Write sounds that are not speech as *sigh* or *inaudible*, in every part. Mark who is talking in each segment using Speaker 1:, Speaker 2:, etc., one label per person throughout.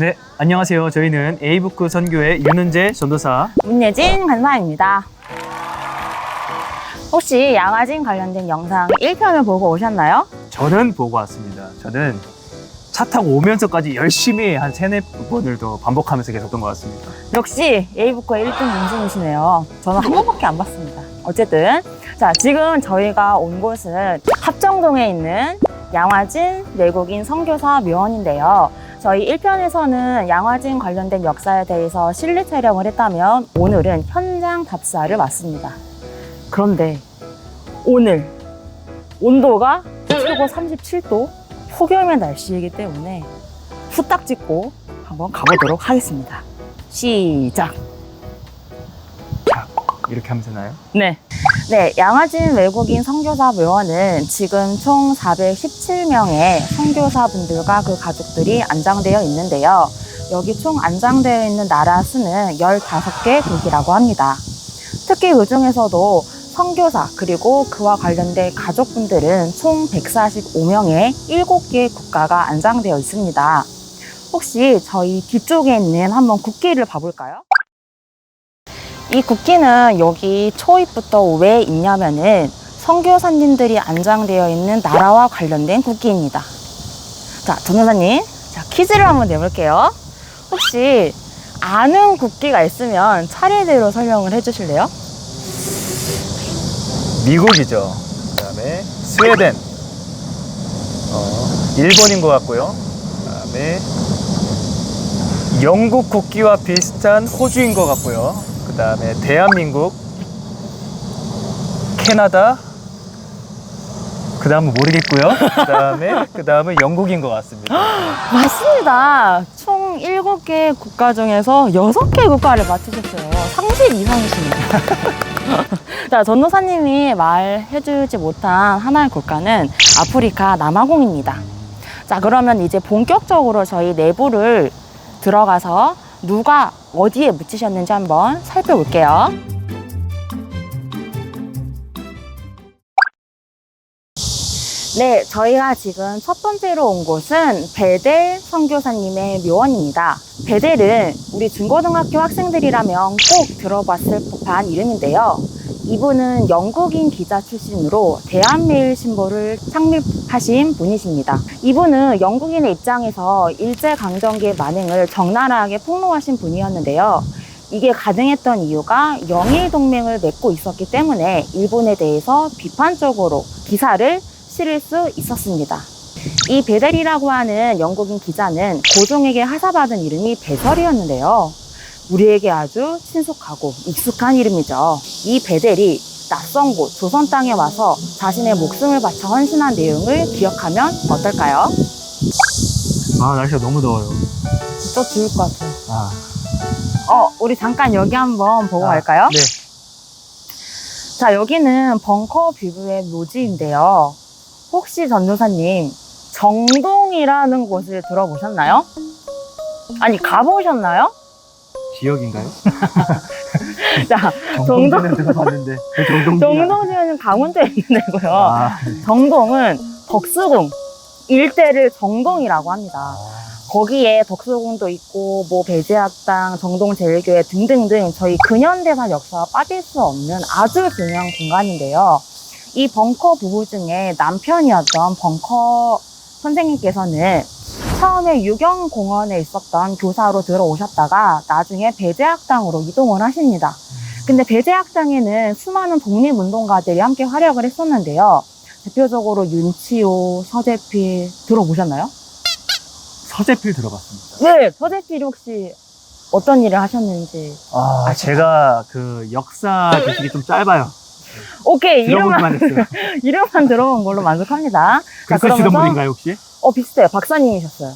Speaker 1: 네, 안녕하세요. 저희는 에이부크 선교의 윤은재 전도사.
Speaker 2: 문예진 간사입니다. 혹시 양화진 관련된 영상 1편을 보고 오셨나요?
Speaker 1: 저는 보고 왔습니다. 저는 차 타고 오면서까지 열심히 한 세네 번을 더 반복하면서 계속 본것 같습니다.
Speaker 2: 역시 에이부커의 1등 공신이시네요. 저는 한 번밖에 안 봤습니다. 어쨌든 자 지금 저희가 온 곳은 합정동에 있는 양화진 외국인 선교사 묘원인데요. 저희 1편에서는 양화진 관련된 역사에 대해서 실내 촬영을 했다면 오늘은 현장 답사를 왔습니다. 그런데 오늘 온도가 최고 37도 폭염의 날씨이기 때문에 후딱 찍고 한번 가보도록 하겠습니다. 시작.
Speaker 1: 자, 이렇게 하면 되나요?
Speaker 2: 네. 네, 양화진 외국인 선교사 묘원은 지금 총 417명의 선교사분들과 그 가족들이 안장되어 있는데요. 여기 총 안장되어 있는 나라 수는 15개 국이라고 합니다. 특히 그 중에서도 선교사 그리고 그와 관련된 가족분들은 총 145명의 7개의 국가가 안장되어 있습니다. 혹시 저희 뒤쪽에 있는 한번 국기를 봐볼까요? 이 국기는 여기 초입부터 왜 있냐면은 선교사님들이 안장되어 있는 나라와 관련된 국기입니다. 자, 전도사님, 자 퀴즈를 한번 내볼게요. 혹시 아는 국기가 있으면 차례대로 설명을 해주실래요?
Speaker 1: 미국이죠. 그 다음에 스웨덴. 어, 일본인 것 같고요. 그 다음에 영국 국기와 비슷한 호주인 것 같고요. 그 다음에 대한민국, 캐나다, 그 다음은 모르겠고요. 그 다음에 *laughs* 그 다음은 영국인 것 같습니다.
Speaker 2: 맞습니다. 총 7개 국가 중에서 6개 국가를 맞추셨어요. 상식 이상이십니다. *laughs* 자, 전도사님이 말해주지 못한 하나의 국가는 아프리카 남아공입니다. 자, 그러면 이제 본격적으로 저희 내부를 들어가서 누가 어디에 묻히셨는지 한번 살펴볼게요. 네, 저희가 지금 첫 번째로 온 곳은 베델 선교사님의 묘원입니다. 베델은 우리 중고등학교 학생들이라면 꼭 들어봤을 법한 이름인데요. 이분은 영국인 기자 출신으로 대한메일 신보를 창립하신 분이십니다. 이분은 영국인의 입장에서 일제강점기의 만행을 적나라하게 폭로하신 분이었는데요. 이게 가능했던 이유가 영일 동맹을 맺고 있었기 때문에 일본에 대해서 비판적으로 기사를 실을 수 있었습니다. 이 베델이라고 하는 영국인 기자는 고종에게 하사받은 이름이 배설이었는데요. 우리에게 아주 친숙하고 익숙한 이름이죠. 이 베델이 낯선 곳 조선 땅에 와서 자신의 목숨을 바쳐 헌신한 내용을 기억하면 어떨까요?
Speaker 1: 아 날씨가 너무 더워요.
Speaker 2: 또 좋을 것 같아요.
Speaker 1: 아,
Speaker 2: 어, 우리 잠깐 여기 한번 보고
Speaker 1: 아,
Speaker 2: 갈까요?
Speaker 1: 네.
Speaker 2: 자, 여기는 벙커 뷰의 묘지인데요. 혹시 전도사님, 정동이라는 곳을 들어보셨나요? 아니, 가보셨나요?
Speaker 1: 지역인가요? *laughs*
Speaker 2: 자,
Speaker 1: 들어봤는데 그 정동지.
Speaker 2: 정동지는 강원도에 있는 데고요.
Speaker 1: 아,
Speaker 2: 정동은 덕수궁 일대를 정동이라고 합니다. 거기에 덕수궁도 있고 뭐 배제학당, 정동제일교회 등등등 저희 근현대사 역사가 빠질 수 없는 아주 중요한 공간인데요. 이 벙커 부부 중에 남편이었던 벙커 선생님께서는 처음에 유경공원에 있었던 교사로 들어오셨다가 나중에 배제학당으로 이동을 하십니다. 근데 배제학당에는 수많은 독립운동가들이 함께 활약을 했었는데요. 대표적으로 윤치호, 서재필 들어보셨나요?
Speaker 1: 서재필 들어봤습니다.
Speaker 2: 네, 서재필이 혹시 어떤 일을 하셨는지.
Speaker 1: 아,
Speaker 2: 아시나요?
Speaker 1: 제가 그 역사 지식이 좀 짧아요.
Speaker 2: 오케이, 이름만, *laughs*
Speaker 1: 들어보기만 했어요.
Speaker 2: 이름만 들어본 걸로 만족합니다. 자,
Speaker 1: 글 쓰시던
Speaker 2: 그러면서-
Speaker 1: 분인가요, 혹시?
Speaker 2: 어, 비슷해요. 박사님이셨어요.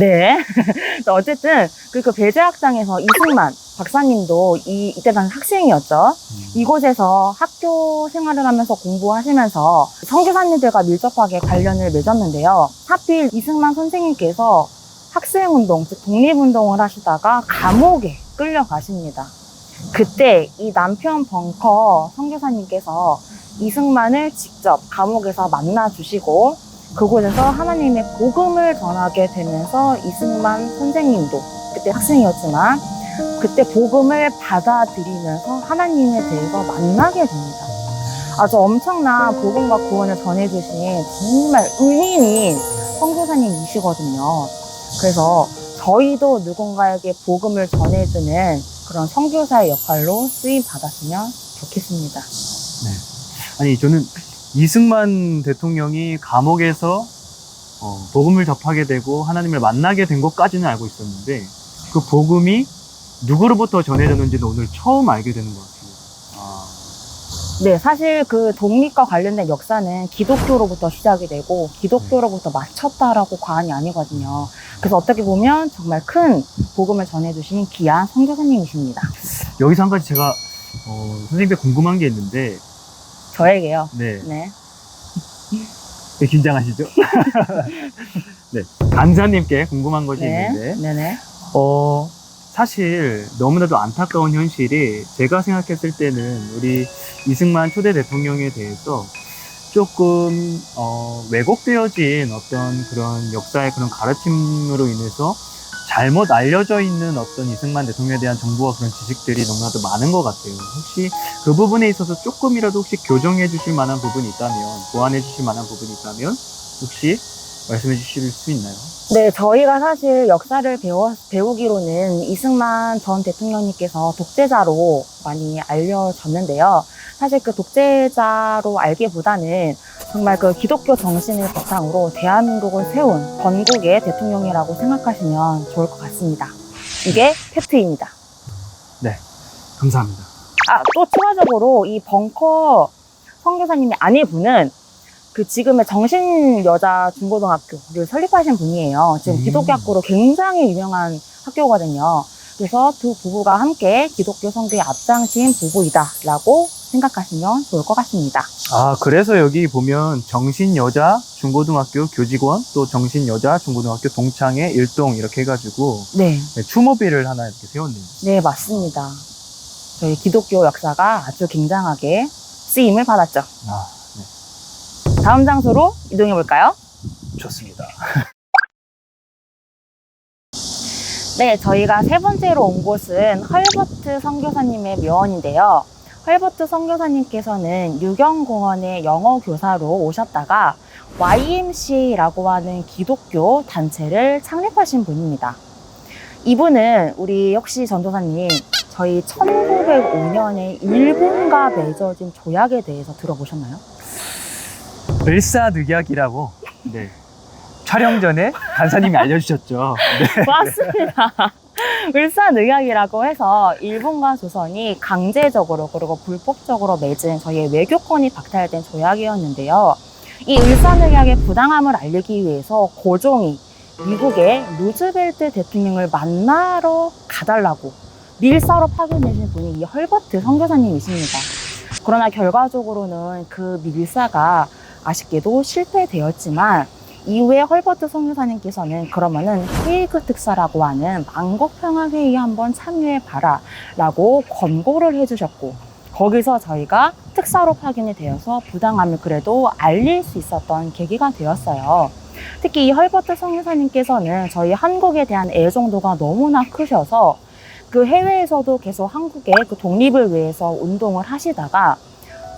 Speaker 2: 네. *laughs* 자, 어쨌든, 그, 그 배제학당에서 이승만 박사님도 이, 이때 당 학생이었죠. 이곳에서 학교 생활을 하면서 공부하시면서 선교사님들과 밀접하게 관련을 맺었는데요. 하필 이승만 선생님께서 학생운동, 즉 독립운동을 하시다가 감옥에 끌려가십니다. 그때 이 남편 벙커 선교사님께서 이승만을 직접 감옥에서 만나 주시고 그곳에서 하나님의 복음을 전하게 되면서 이승만 선생님도 그때 학생이었지만 그때 복음을 받아들이면서 하나님에 대해서 만나게 됩니다. 아주 엄청난 복음과 구원을 전해주신 정말 은인인 선교사님이시거든요. 그래서 저희도 누군가에게 복음을 전해주는 그런 선교사의 역할로 쓰임 받았으면 좋겠습니다.
Speaker 1: 아니 저는 이승만 대통령이 감옥에서 어, 복음을 접하게 되고 하나님을 만나게 된 것까지는 알고 있었는데 그 복음이 누구로부터 전해졌는지는 오늘 처음 알게 되는 것 같아요. 아,
Speaker 2: 네, 사실 그 독립과 관련된 역사는 기독교로부터 시작이 되고 기독교로부터 마쳤다라고 과언이 아니거든요. 그래서 어떻게 보면 정말 큰 복음을 전해주신 귀한 선교사님이십니다.
Speaker 1: 여기서 한 가지 제가 어, 선생님께 궁금한 게 있는데
Speaker 2: 저에게요.
Speaker 1: 네,
Speaker 2: 네. *laughs* *laughs*
Speaker 1: 네, 긴장하시죠? 네, 간사님께 궁금한 것이
Speaker 2: 네.
Speaker 1: 있는데
Speaker 2: 네네.
Speaker 1: 어, 사실 너무나도 안타까운 현실이 제가 생각했을 때는 우리 이승만 초대 대통령에 대해서 조금 어, 왜곡되어진 어떤 그런 역사의 그런 가르침으로 인해서 잘못 알려져 있는 어떤 이승만 대통령에 대한 정보와 그런 지식들이 너무나도 많은 것 같아요. 혹시 그 부분에 있어서 조금이라도 혹시 교정해 주실 만한 부분이 있다면, 보완해 주실 만한 부분이 있다면, 혹시 말씀해 주실 수 있나요?
Speaker 2: 네, 저희가 사실 역사를 배워, 배우기로는 이승만 전 대통령님께서 독재자로 많이 알려졌는데요. 사실 그 독재자로 알기보다는 정말 그 기독교 정신을 바탕으로 대한민국을 세운 건국의 대통령이라고 생각하시면 좋을 것 같습니다. 이게 팩트입니다.
Speaker 1: 감사합니다.
Speaker 2: 아, 또 추가적으로 이 벙커 선교사님의 아내분은 그 지금의 정신 여자 중고등학교를 설립하신 분이에요. 지금
Speaker 1: 음.
Speaker 2: 기독교 학교로 굉장히 유명한 학교거든요. 그래서 두 부부가 함께 기독교 선교에 앞장신 부부이다라고 생각하시면 좋을 것 같습니다.
Speaker 1: 아, 그래서 여기 보면 정신여자 중고등학교 교직원 또 정신여자 중고등학교 동창회 일동 이렇게 해가지고
Speaker 2: 네,
Speaker 1: 네, 추모비를 하나 이렇게 세웠네요.
Speaker 2: 네 맞습니다. 저희 기독교 역사가 아주 굉장하게 쓰임을 받았죠.
Speaker 1: 아, 네.
Speaker 2: 다음 장소로 이동해 볼까요?
Speaker 1: 좋습니다. *laughs*
Speaker 2: 네, 저희가 세 번째로 온 곳은 헐버트 선교사님의 묘원인데요. 헐버트 선교사님께서는 유경공원의 영어 교사로 오셨다가 YMCA라고 하는 기독교 단체를 창립하신 분입니다. 이분은 우리 혹시 전도사님 저희 1905년에 일본과 맺어진 조약에 대해서 들어보셨나요?
Speaker 1: 을사늑약이라고 네. 촬영 전에 간사님이 알려주셨죠. 네.
Speaker 2: 맞습니다. 을사늑약이라고 해서 일본과 조선이 강제적으로 그리고 불법적으로 맺은 저희의 외교권이 박탈된 조약이었는데요. 이 을사늑약의 부당함을 알리기 위해서 고종이 미국의 루즈벨트 대통령을 만나러 가달라고 밀사로 파견되신 분이 이 헐버트 선교사님이십니다. 그러나 결과적으로는 그 밀사가 아쉽게도 실패되었지만 이후에 헐버트 선교사님께서는 그러면은 헤이그 특사라고 하는 만국 평화 회의에 한번 참여해 봐라 라고 권고를 해주셨고 거기서 저희가 특사로 파견이 되어서 부당함을 그래도 알릴 수 있었던 계기가 되었어요. 특히 이 헐버트 선교사님께서는 저희 한국에 대한 애정도가 너무나 크셔서 그 해외에서도 계속 한국의 그 독립을 위해서 운동을 하시다가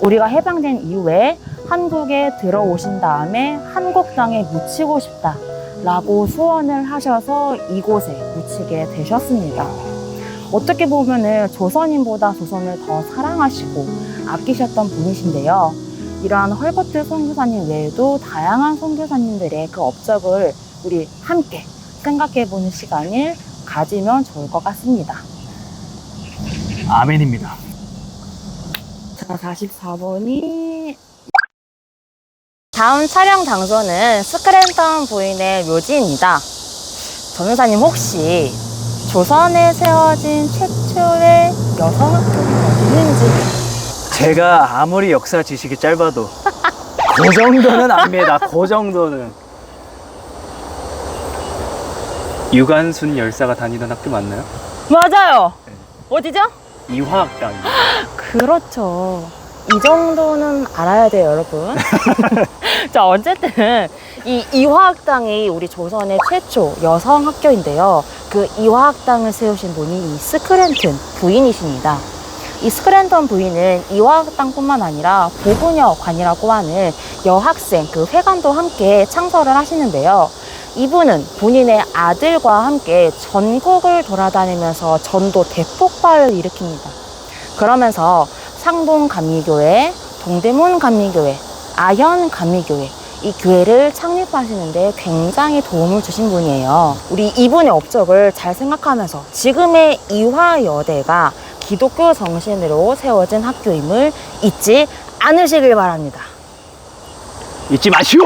Speaker 2: 우리가 해방된 이후에 한국에 들어오신 다음에 한국 땅에 묻히고 싶다 라고 소원을 하셔서 이곳에 묻히게 되셨습니다. 어떻게 보면은 조선인보다 조선을 더 사랑하시고 아끼셨던 분이신데요. 이러한 헐버트 선교사님 외에도 다양한 선교사님들의 그 업적을 우리 함께 생각해 보는 시간을 가지면 좋을 것 같습니다.
Speaker 1: 아멘입니다.
Speaker 2: 자, 44번이 다음 촬영 장소는 스크랜턴 부인의 묘지입니다. 전우사님 혹시 조선에 세워진 최초의 여성 학교는 어디인지
Speaker 1: 제가 아무리 역사 지식이 짧아도 *laughs* 그 정도는 압니다. 그 정도는. 유관순 열사가 다니던 학교 맞나요?
Speaker 2: 맞아요. 어디죠?
Speaker 1: 이화학당입니다. *laughs*
Speaker 2: 그렇죠. 이 정도는 알아야 돼요, 여러분. *laughs* 자, 어쨌든 이 이화학당이 우리 조선의 최초 여성 학교인데요. 그 이화학당을 세우신 분이 이 스크랜튼 부인이십니다. 이 스크랜턴 부인은 이화학당뿐만 아니라 보부녀관이라고 하는 여학생 그 회관도 함께 창설을 하시는데요. 이분은 본인의 아들과 함께 전국을 돌아다니면서 전도 대폭발을 일으킵니다. 그러면서 상동 감리교회, 동대문 감리교회, 아현 감리교회 이 교회를 창립하시는데 굉장히 도움을 주신 분이에요. 우리 이분의 업적을 잘 생각하면서 지금의 이화여대가 기독교 정신으로 세워진 학교임을 잊지 않으시길 바랍니다.
Speaker 1: 잊지 마시오!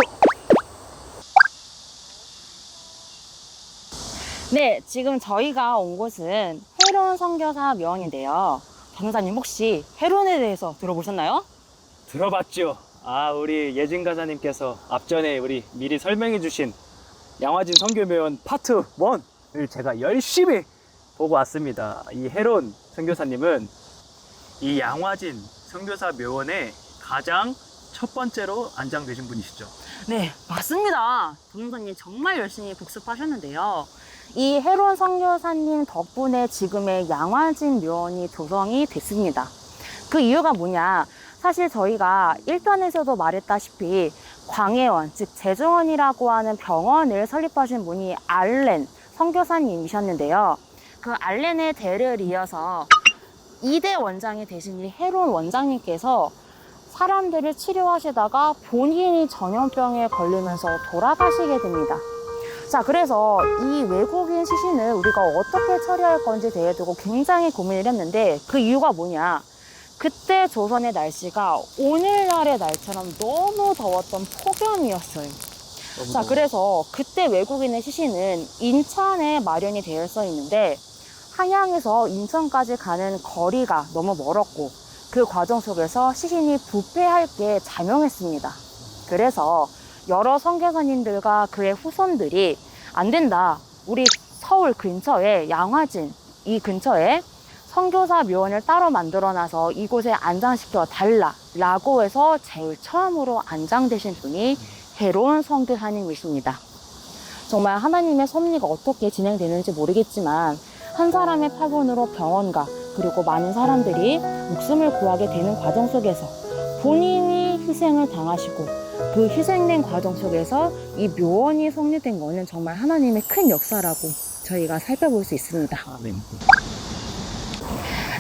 Speaker 2: 네, 지금 저희가 온 곳은 해론 선교사 묘원인데요. 변호사님 혹시 해론에 대해서 들어보셨나요?
Speaker 1: 들어봤죠? 아, 우리 예진 가사님께서 앞전에 우리 미리 설명해 주신 양화진 선교묘원 파트 1을 제가 열심히 보고 왔습니다. 이 해론 선교사님은 이 양화진 선교사 묘원의 가장 첫 번째로 안장되신 분이시죠.
Speaker 2: 네, 맞습니다. 변호사님 정말 열심히 복습하셨는데요. 이 해론 선교사님 덕분에 지금의 양화진 묘원이 조성이 됐습니다. 그 이유가 뭐냐? 사실 저희가 1편에서도 말했다시피 광해원, 즉 제주원이라고 하는 병원을 설립하신 분이 알렌 선교사님이셨는데요. 그 알렌의 대를 이어서 2대 원장이 되신 이 해론 원장님께서 사람들을 치료하시다가 본인이 전염병에 걸리면서 돌아가시게 됩니다. 자, 그래서 이 외국인 시신을 우리가 어떻게 처리할 건지 대해 두고 굉장히 고민을 했는데 그 이유가 뭐냐? 그때 조선의 날씨가 오늘날의 날처럼 너무 더웠던 폭염이었어요. 자, 그래서 그때 외국인의 시신은 인천에 마련이 되어 있어 있는데 한양에서 인천까지 가는 거리가 너무 멀었고 그 과정 속에서 시신이 부패할 게 자명했습니다. 그래서 여러 선교사님들과 그의 후손들이 안 된다. 우리 서울 근처에 양화진 이 근처에 선교사 묘원을 따로 만들어놔서 이곳에 안장시켜 달라 라고 해서 제일 처음으로 안장되신 분이 해로운 선교사님이십니다. 정말 하나님의 섭리가 어떻게 진행되는지 모르겠지만 한 사람의 파견으로 병원가 그리고 많은 사람들이 목숨을 구하게 되는 과정 속에서 본인이 희생을 당하시고 그 희생된 과정 속에서 이 묘원이 성립된 거는 정말 하나님의 큰 역사라고 저희가 살펴볼 수 있습니다.
Speaker 1: 아멘.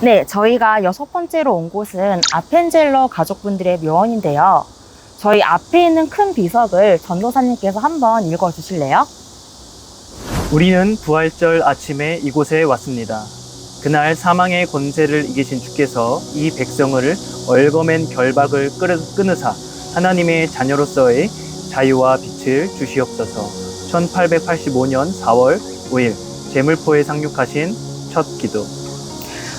Speaker 2: 네, 저희가 여섯 번째로 온 곳은 아펜젤러 가족분들의 묘원인데요. 저희 앞에 있는 큰 비석을 전도사님께서 한번 읽어 주실래요?
Speaker 1: 우리는 부활절 아침에 이곳에 왔습니다. 그날 사망의 권세를 이기신 주께서 이 백성을 얼거맨 결박을 끊으- 끊으사 하나님의 자녀로서의 자유와 빛을 주시옵소서. 1885년 4월 5일 제물포에 상륙하신 첫 기도.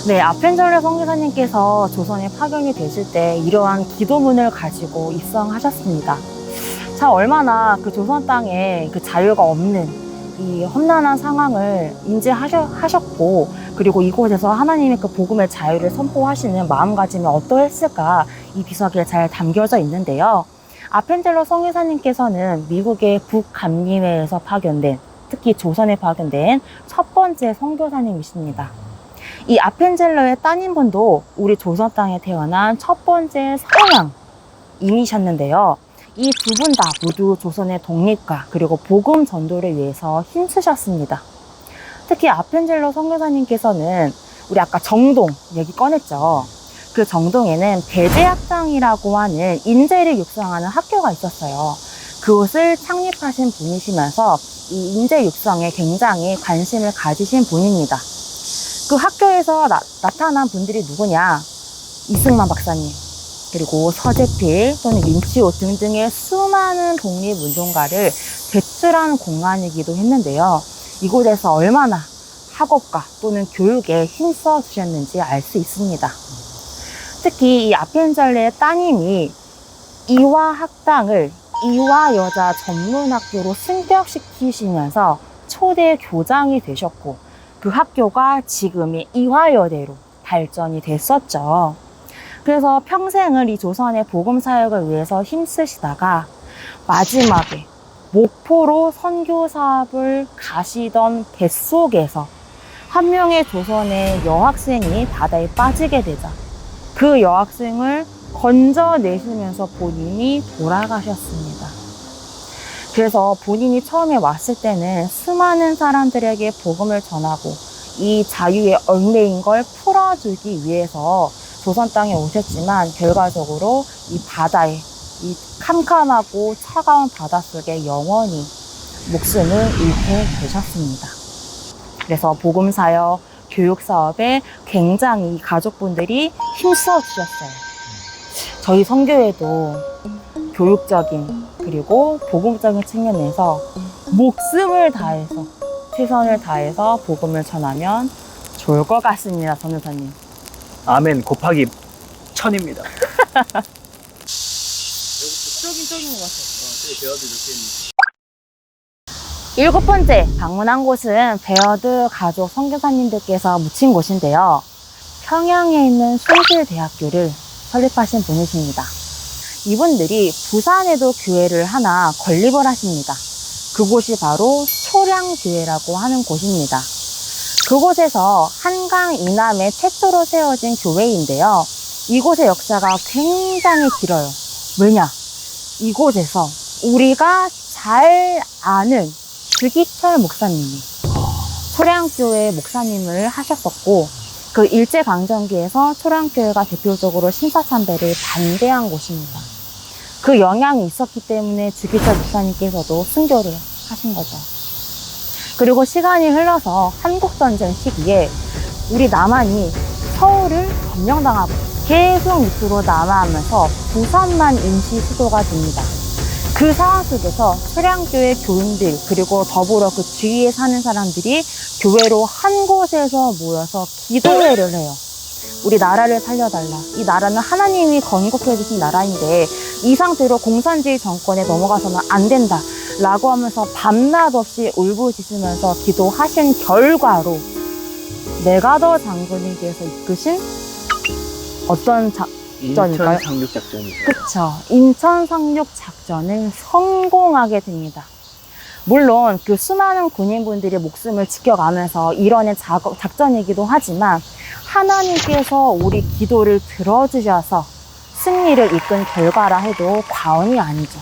Speaker 2: 네, 아펜젤러 성교사님께서 조선에 파견이 되실 때 이러한 기도문을 가지고 입성하셨습니다. 자, 얼마나 그 조선 땅에 그 자유가 없는 이 험난한 상황을 인지하셨고, 그리고 이곳에서 하나님의 그 복음의 자유를 선포하시는 마음가짐이 어떠했을까 이 비석에 잘 담겨져 있는데요. 아펜젤러 성교사님께서는 미국의 북감리회에서 파견된, 특히 조선에 파견된 첫 번째 선교사님이십니다. 이 아펜젤러의 따님분도 우리 조선 땅에 태어난 첫 번째 사양인이셨는데요. 이 두 분 다 모두 조선의 독립과 그리고 복음 전도를 위해서 힘쓰셨습니다. 특히 아펜젤러 선교사님께서는 우리 아까 정동 얘기 꺼냈죠. 그 정동에는 배제학당이라고 하는 인재를 육성하는 학교가 있었어요. 그곳을 창립하신 분이시면서 이 인재 육성에 굉장히 관심을 가지신 분입니다. 그 학교에서 나, 타난 분들이 누구냐? 이승만 박사님, 그리고 서재필 또는 윤치호 등등의 수많은 독립운동가를 배출한 공간이기도 했는데요. 이곳에서 얼마나 학업과 또는 교육에 힘써 주셨는지 알 수 있습니다. 특히 이 아펜젤레의 따님이 이화 학당을 이화 여자 전문학교로 승격시키시면서 초대 교장이 되셨고 그 학교가 지금의 이화여대로 발전이 됐었죠. 그래서 평생을 이 조선의 복음 사역을 위해서 힘쓰시다가 마지막에 목포로 선교 사업을 가시던 뱃속에서 한 명의 조선의 여학생이 바다에 빠지게 되자 그 여학생을 건져내시면서 본인이 돌아가셨습니다. 그래서 본인이 처음에 왔을 때는 수많은 사람들에게 복음을 전하고 이 자유의 얽매인 걸 풀어주기 위해서 조선 땅에 오셨지만 결과적으로 이 바다에 이 캄캄하고 차가운 바닷속에 영원히 목숨을 잃게 되셨습니다. 그래서 복음사역, 교육 사업에 굉장히 이 가족분들이 힘써 주셨어요. 저희 성교에도 교육적인 그리고 복음적인 측면에서 목숨을 다해서 최선을 다해서 복음을 전하면 좋을 것 같습니다, 전우사님.
Speaker 1: 아멘 곱하기 천입니다. *laughs*
Speaker 2: 쫄긴 쫄긴 것 같아요. 일곱 번째 방문한 곳은 베어드 가족 선교사님들께서 묻힌 곳인데요. 평양에 있는 순실대학교를 설립하신 분이십니다. 이분들이 부산에도 교회를 하나 건립을 하십니다. 그곳이 바로 초량교회라고 하는 곳입니다. 그곳에서 한강 이남에 최초로 세워진 교회인데요. 이곳의 역사가 굉장히 길어요. 왜냐? 이곳에서 우리가 잘 아는 주기철 목사님이 초량교회 목사님을 하셨었고 그 일제강점기에서 초량교회가 대표적으로 신사참배를 반대한 곳입니다. 그 영향이 있었기 때문에 주기철 목사님께서도 순교를 하신 거죠. 그리고 시간이 흘러서 한국전쟁 시기에 우리 남한이 서울을 점령당하고 계속 밑으로 남하하면서 부산만 임시 수도가 됩니다. 그 상황 속에서 소량교회 교인들 그리고 더불어 그 주위에 사는 사람들이 교회로 한 곳에서 모여서 기도회를 해요. 우리 나라를 살려달라. 이 나라는 하나님이 건국해 주신 나라인데 이 상태로 공산주의 정권에 넘어가서는 안 된다. 라고 하면서 밤낮 없이 울부짖으면서 기도하신 결과로 메가더 장군님께서 이끄신 어떤 자, 작전일까요?
Speaker 1: 인천 상륙 작전이죠.
Speaker 2: 그쵸. 인천 상륙 작전을 성공하게 됩니다. 물론 그 수많은 군인분들이 목숨을 지켜가면서 이뤄낸 작업, 작전이기도 하지만 하나님께서 우리 기도를 들어주셔서 승리를 이끈 결과라 해도 과언이 아니죠.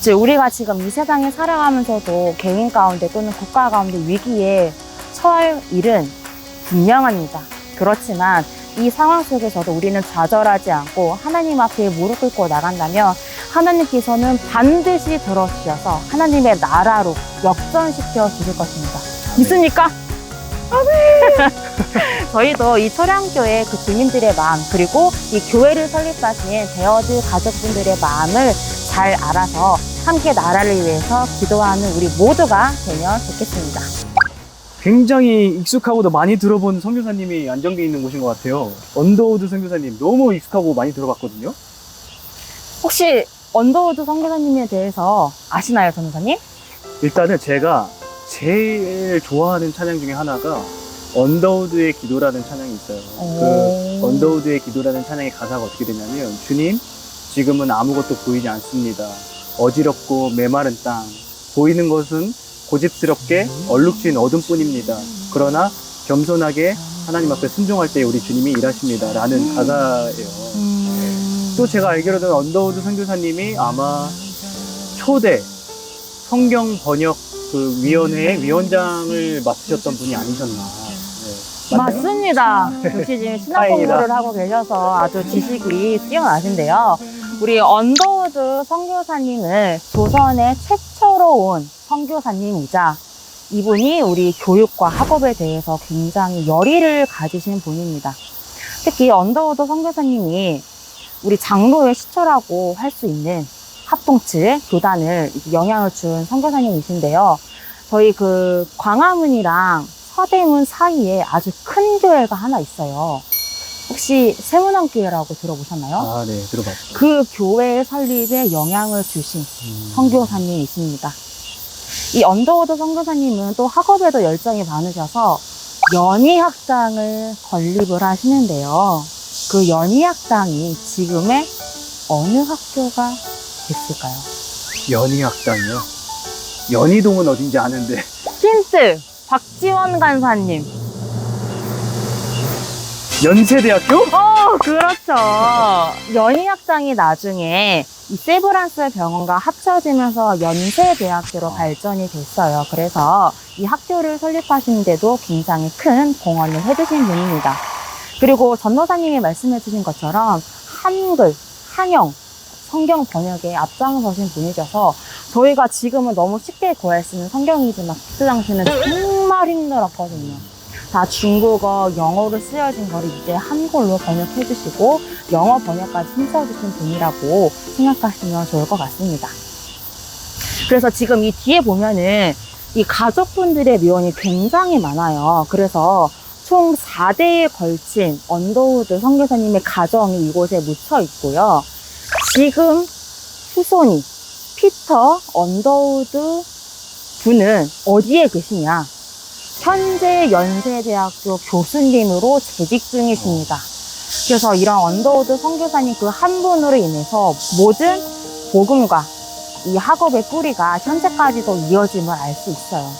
Speaker 2: 즉 우리가 지금 이 세상에 살아가면서도 개인 가운데 또는 국가 가운데 위기에 처할 일은 분명합니다. 그렇지만 이 상황 속에서도 우리는 좌절하지 않고 하나님 앞에 무릎 꿇고 나간다면 하나님께서는 반드시 들어주셔서 하나님의 나라로 역전시켜 주실 것입니다. 믿습니까? *laughs* 저희도 이 초량교회 그 주민들의 마음 그리고 이 교회를 설립하신 베어드 가족분들의 마음을 잘 알아서 함께 나라를 위해서 기도하는 우리 모두가 되면 좋겠습니다.
Speaker 1: 굉장히 익숙하고도 많이 들어본 선교사님이 안정되어 있는 곳인 것 같아요. 언더우드 선교사님 너무 익숙하고 많이 들어봤거든요.
Speaker 2: 혹시 언더우드 선교사님에 대해서 아시나요, 전우사님?
Speaker 1: 일단은 제가 제일 좋아하는 찬양 중에 하나가 언더우드의 기도라는 찬양이 있어요. 그
Speaker 2: 오.
Speaker 1: 언더우드의 기도라는 찬양의 가사가 어떻게 되냐면 주님 지금은 아무것도 보이지 않습니다. 어지럽고 메마른 땅 보이는 것은 고집스럽게 얼룩진 어둠뿐입니다. 그러나 겸손하게 하나님 앞에 순종할 때 우리 주님이 일하십니다. 라는 가사예요.
Speaker 2: 음...
Speaker 1: 또 제가 알기로는 언더우드 선교사님이 아마 초대 성경 번역 그 위원회 위원장을 맡으셨던 분이 아니셨나. 네. 맞나요?
Speaker 2: 맞습니다. 역시 지금 *laughs* 신학. 공부를 하고 계셔서 아주 지식이 뛰어나신데요. 우리 언더우드 선교사님은 조선의 최초로 온 선교사님이자 이분이 우리 교육과 학업에 대해서 굉장히 열의를 가지신 분입니다. 특히 언더우드 선교사님이 우리 장로의 시초라고 할 수 있는 합동측 교단을 영향을 준 선교사님이신데요. 저희 그 광화문이랑 서대문 사이에 아주 큰 교회가 하나 있어요. 혹시 세문왕교회라고 들어보셨나요?
Speaker 1: 아, 네, 들어봤어요.
Speaker 2: 그 교회의 설립에 영향을 주신
Speaker 1: 음.
Speaker 2: 선교사님이십니다. 이 언더워드 선교사님은 또 학업에도 열정이 많으셔서 연희학당을 건립을 하시는데요. 그 연희학당이 지금의 어느 학교가 됐을까요?
Speaker 1: 연희학당이요? 연희동은 어딘지 아는데.
Speaker 2: 힌트! 박지원 간사님.
Speaker 1: 연세대학교?
Speaker 2: 어, 그렇죠. 연희학당이 나중에 이 세브란스 병원과 합쳐지면서 연세대학교로 발전이 됐어요. 그래서 이 학교를 설립하시는데도 굉장히 큰 공헌을 해주신 분입니다. 그리고 전도사님이 말씀해주신 것처럼 한글, 한영, 성경 번역에 앞장서신 분이셔서 저희가 지금은 너무 쉽게 구할 수 있는 성경이지만 그때 당시에는 정말 힘들었거든요. 다 중국어, 영어로 쓰여진 거를 이제 한글로 번역해 주시고 영어 번역까지 힘써 주신 분이라고 생각하시면 좋을 것 같습니다. 그래서 지금 이 뒤에 보면은 이 가족분들의 묘언이 굉장히 많아요. 그래서 총 4대에 걸친 언더우드 선교사님의 가정이 이곳에 묻혀 있고요. 지금 후손이 피터 언더우드 분은 어디에 계시냐? 현재 연세대학교 교수님으로 재직 중이십니다. 그래서 이런 언더우드 선교사님 그 한 분으로 인해서 모든 복음과 이 학업의 뿌리가 현재까지도 이어짐을 알 수 있어요.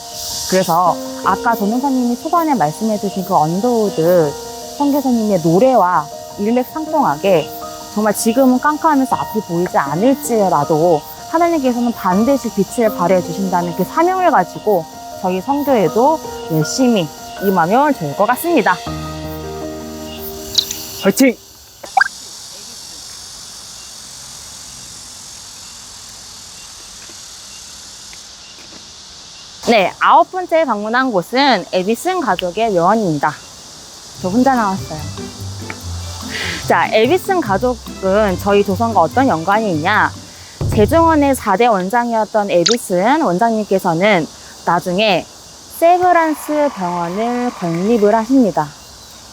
Speaker 2: 그래서 아까 전도사님이 초반에 말씀해 주신 그 언더우드 선교사님의 노래와 일맥상통하게 정말 지금은 깜깜하면서 앞이 보이지 않을지라도 하나님께서는 반드시 빛을 발해 주신다는 그 사명을 가지고 저희 성교에도 열심히 임하면 좋을 것 같습니다.
Speaker 1: 화이팅!
Speaker 2: 네, 아홉 번째 방문한 곳은 에비슨 가족의 묘원입니다. 저 혼자 나왔어요. 자, 에비슨 가족은 저희 조선과 어떤 연관이 있냐? 제중원의 4대 원장이었던 에비슨 원장님께서는 나중에 세브란스 병원을 건립을 하십니다.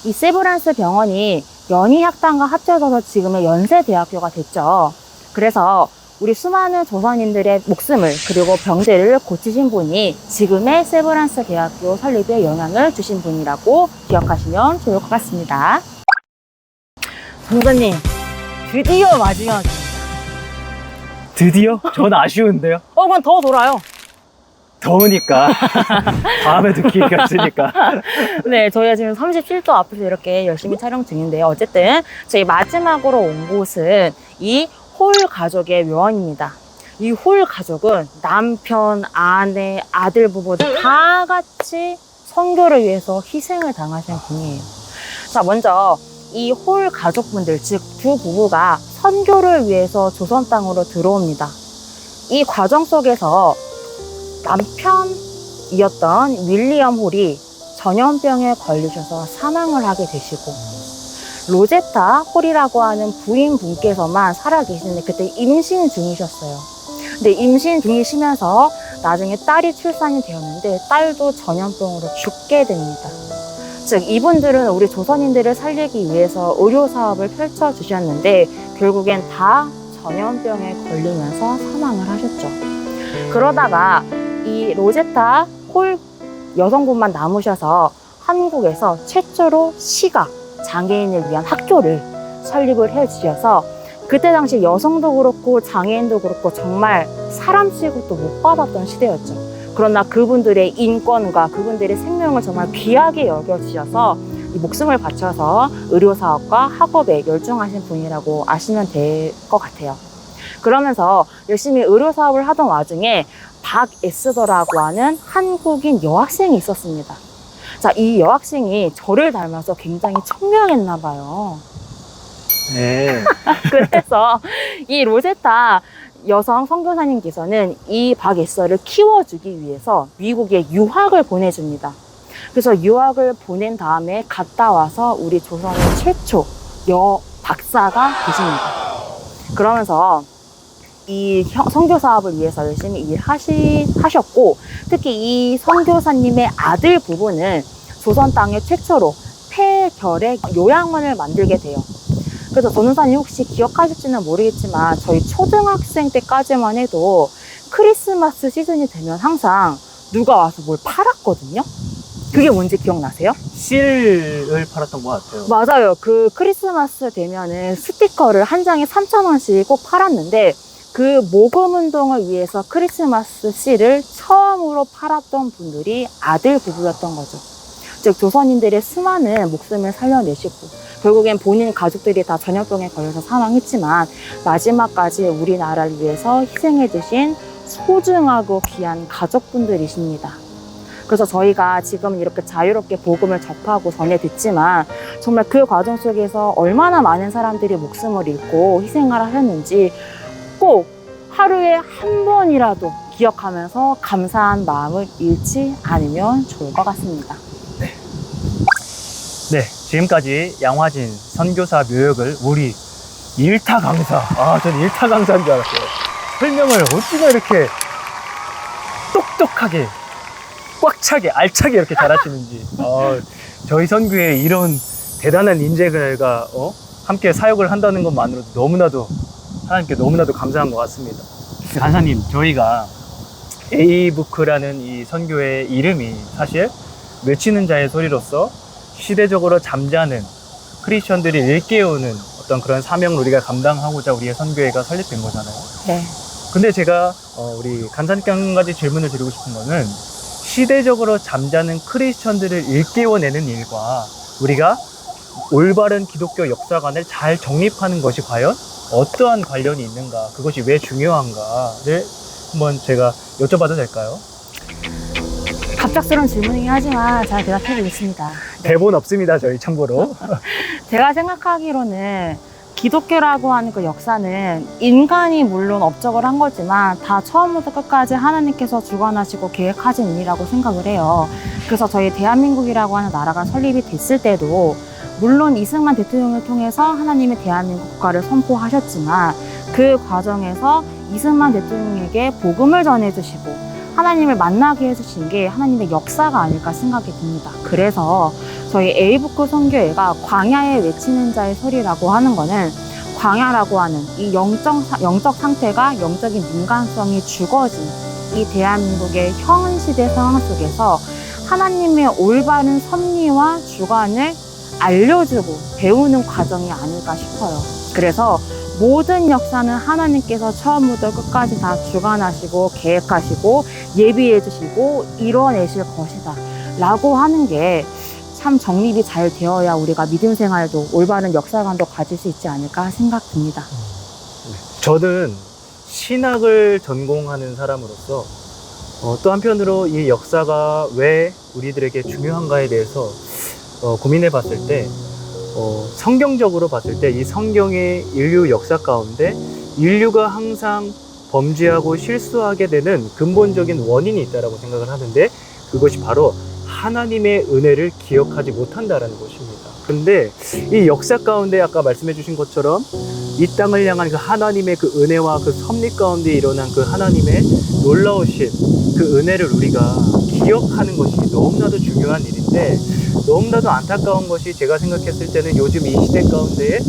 Speaker 2: 이 세브란스 병원이 연희학당과 합쳐져서 지금의 연세대학교가 됐죠. 그래서 우리 수많은 조선인들의 목숨을 그리고 병들을 고치신 분이 지금의 세브란스 대학교 설립에 영향을 주신 분이라고 기억하시면 좋을 것 같습니다. 선생님, 드디어 마지막.
Speaker 1: 드디어? 전 아쉬운데요?
Speaker 2: 어, 그럼 더 돌아요.
Speaker 1: 더우니까. *laughs* 다음에도 기회가 있으니까. *laughs*
Speaker 2: 네, 저희가 지금 37도 앞에서 이렇게 열심히 촬영 중인데요. 어쨌든 저희 마지막으로 온 곳은 이 홀 가족의 묘원입니다. 이 홀 가족은 남편, 아내, 아들 부부 다 같이 선교를 위해서 희생을 당하신 분이에요. 자, 먼저 이 홀 가족분들, 즉 두 부부가 선교를 위해서 조선 땅으로 들어옵니다. 이 과정 속에서 남편이었던 윌리엄 홀이 전염병에 걸리셔서 사망을 하게 되시고 로제타 홀이라고 하는 부인분께서만 살아계시는데 그때 임신 중이셨어요. 근데 임신 중이시면서 나중에 딸이 출산이 되었는데 딸도 전염병으로 죽게 됩니다. 즉 이분들은 우리 조선인들을 살리기 위해서 의료 사업을 펼쳐 주셨는데 결국엔 다 전염병에 걸리면서 사망을 하셨죠. 그러다가 이 로제타 홀 여성분만 남으셔서 한국에서 최초로 시각 장애인을 위한 학교를 설립을 해 주셔서 그때 당시 여성도 그렇고 장애인도 그렇고 정말 사람 취급도 못 받았던 시대였죠. 그러나 그분들의 인권과 그분들의 생명을 정말 귀하게 여겨주셔서 이 목숨을 바쳐서 의료 사업과 학업에 열중하신 분이라고 아시면 될 것 같아요. 그러면서 열심히 의료 사업을 하던 와중에 박 에스더라고 하는 한국인 여학생이 있었습니다. 자, 이 여학생이 저를 닮아서 굉장히 청명했나 봐요.
Speaker 1: 네. *laughs*
Speaker 2: 그래서 이 로제타 여성 선교사님께서는 이 박에서를 키워주기 위해서 미국에 유학을 보내줍니다. 그래서 유학을 보낸 다음에 갔다 와서 우리 조선의 최초 여 박사가 되십니다. 그러면서 이 형- 선교 사업을 위해서 열심히 일하시 하셨고 특히 이 선교사님의 아들 부부는 조선 땅에 최초로 폐결핵 요양원을 만들게 돼요. 그래서 전우사님 혹시 기억하실지는 모르겠지만 저희 초등학생 때까지만 해도 크리스마스 시즌이 되면 항상 누가 와서 뭘 팔았거든요. 그게 뭔지 기억나세요?
Speaker 1: 실을 팔았던 것 같아요.
Speaker 2: 맞아요. 그 크리스마스 되면은 스티커를 한 장에 3,000원씩 꼭 팔았는데 그 모금 운동을 위해서 크리스마스 씨를 처음으로 팔았던 분들이 아들 부부였던 거죠. 즉 조선인들의 수많은 목숨을 살려내시고 결국엔 본인 가족들이 다 전염병에 걸려서 사망했지만 마지막까지 우리나라를 위해서 희생해 주신 소중하고 귀한 가족분들이십니다. 그래서 저희가 지금 이렇게 자유롭게 복음을 접하고 전해 듣지만 정말 그 과정 속에서 얼마나 많은 사람들이 목숨을 잃고 희생을 하셨는지 꼭 하루에 한 번이라도 기억하면서 감사한 마음을 잃지 않으면 좋을 것 같습니다.
Speaker 1: 네, 지금까지 양화진 선교사 묘역을 우리 일타 강사, 아, 전 일타 강사인 줄 알았어요. 설명을 어찌나 이렇게 똑똑하게, 꽉 차게, 알차게 이렇게 잘하시는지. 어, *laughs* 저희 선교에 이런 대단한 인재가, 어? 함께 사역을 한다는 것만으로도 너무나도, 하나님께 너무나도 감사한 것 같습니다. *laughs* 간사님, 저희가 에이부크라는 이 선교의 이름이 사실 외치는 자의 소리로서 시대적으로 잠자는 크리스천들이 일깨우는 어떤 그런 사명을 우리가 감당하고자 우리의 선교회가 설립된 거잖아요.
Speaker 2: 네.
Speaker 1: 근데 제가 어, 우리 간사님께 한 가지 질문을 드리고 싶은 거는 시대적으로 잠자는 크리스천들을 일깨워내는 일과 우리가 올바른 기독교 역사관을 잘 정립하는 것이 과연 어떠한 관련이 있는가, 그것이 왜 중요한가를 한번 제가 여쭤봐도 될까요?
Speaker 2: 갑작스러운 질문이긴 하지만 잘 대답해 드리겠습니다.
Speaker 1: 대본 없습니다, 저희 참고로. *laughs*
Speaker 2: 제가 생각하기로는 기독교라고 하는 그 역사는 인간이 물론 업적을 한 거지만 다 처음부터 끝까지 하나님께서 주관하시고 계획하신 일이라고 생각을 해요. 그래서 저희 대한민국이라고 하는 나라가 설립이 됐을 때도 물론 이승만 대통령을 통해서 하나님의 대한민국 국가를 선포하셨지만 그 과정에서 이승만 대통령에게 복음을 전해주시고 하나님을 만나게 해주신 게 하나님의 역사가 아닐까 생각이 듭니다. 그래서 저희 에이부크 선교회가 광야에 외치는 자의 소리라고 하는 거는 광야라고 하는 이 영적, 사- 영적 상태가 영적인 민감성이 죽어진 이 대한민국의 현 시대 상황 속에서 하나님의 올바른 섭리와 주관을 알려주고 배우는 과정이 아닐까 싶어요. 그래서 모든 역사는 하나님께서 처음부터 끝까지 다 주관하시고 계획하시고 예비해 주시고 이뤄내실 것이다. 라고 하는 게 참 정립이 잘 되어야 우리가 믿음 생활도 올바른 역사관도 가질 수 있지 않을까 생각됩니다.
Speaker 1: 저는 신학을 전공하는 사람으로서 어, 또 한편으로 이 역사가 왜 우리들에게 중요한가에 대해서 어, 고민해 봤을 때 어, 성경적으로 봤을 때 이 성경의 인류 역사 가운데 인류가 항상 범죄하고 실수하게 되는 근본적인 원인이 있다라고 생각을 하는데 그것이 바로 하나님의 은혜를 기억하지 못한다라는 것입니다. 근데 이 역사 가운데 아까 말씀해 주신 것처럼 이 땅을 향한 그 하나님의 그 은혜와 그 섭리 가운데 일어난 그 하나님의 놀라우신 그 은혜를 우리가 기억하는 것이 너무나도 중요한 일인데 너무나도 안타까운 것이 제가 생각했을 때는 요즘 이 시대 가운데에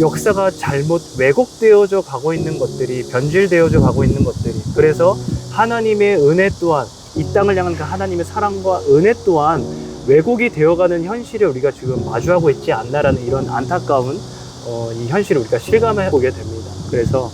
Speaker 1: 역사가 잘못 왜곡되어져 가고 있는 것들이 변질되어져 가고 있는 것들이 그래서 하나님의 은혜 또한 이 땅을 향한 그 하나님의 사랑과 은혜 또한 왜곡이 되어가는 현실을 우리가 지금 마주하고 있지 않나라는 이런 안타까운 어, 이 현실을 우리가 실감해 보게 됩니다. 그래서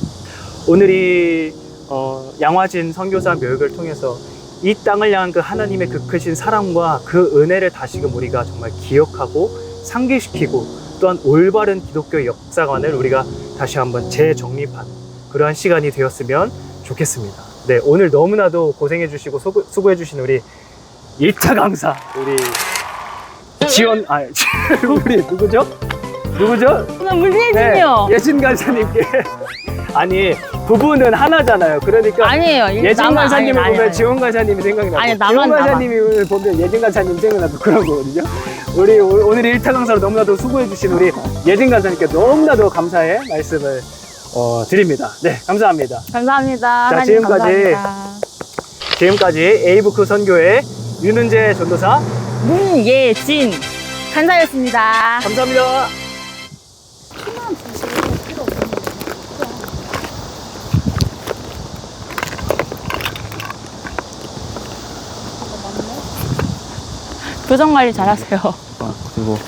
Speaker 1: 오늘 이 어, 양화진 선교사 묘역을 통해서 이 땅을 향한 그 하나님의 그 크신 사랑과 그 은혜를 다시금 우리가 정말 기억하고 상기시키고 또한 올바른 기독교 역사관을 우리가 다시 한번 재정립하는 그러한 시간이 되었으면 좋겠습니다. 네, 오늘 너무나도 고생해 주시고 수고해 주신 우리 1차 강사 우리 지원 아 *laughs* 우리 누구죠? 누구죠?
Speaker 2: 문예진이요.
Speaker 1: 예진 간사님께 *laughs* 아니 부부는 하나잖아요. 그러니까
Speaker 2: 아니에요.
Speaker 1: 예진 간사님을 보면 지원 간사님이 생각이 나고
Speaker 2: 아니, 나만,
Speaker 1: 지원
Speaker 2: 나만.
Speaker 1: 간사님을 보면 예진 간사님 생각나고 그런 거거든요. 우리 오- 오늘 일타 강사로 너무나도 수고해 주신 우리 예진 간사님께 너무나도 감사의 말씀을 어, 드립니다. 네, 감사합니다.
Speaker 2: 감사합니다.
Speaker 1: 자,
Speaker 2: 하나님
Speaker 1: 지금까지
Speaker 2: 감사합니다.
Speaker 1: 지금까지 에이부크 선교회 윤은재 전도사
Speaker 2: 문예진 간사였습니다.
Speaker 1: 감사합니다.
Speaker 2: 표정 관리 잘하세요.
Speaker 1: 그리고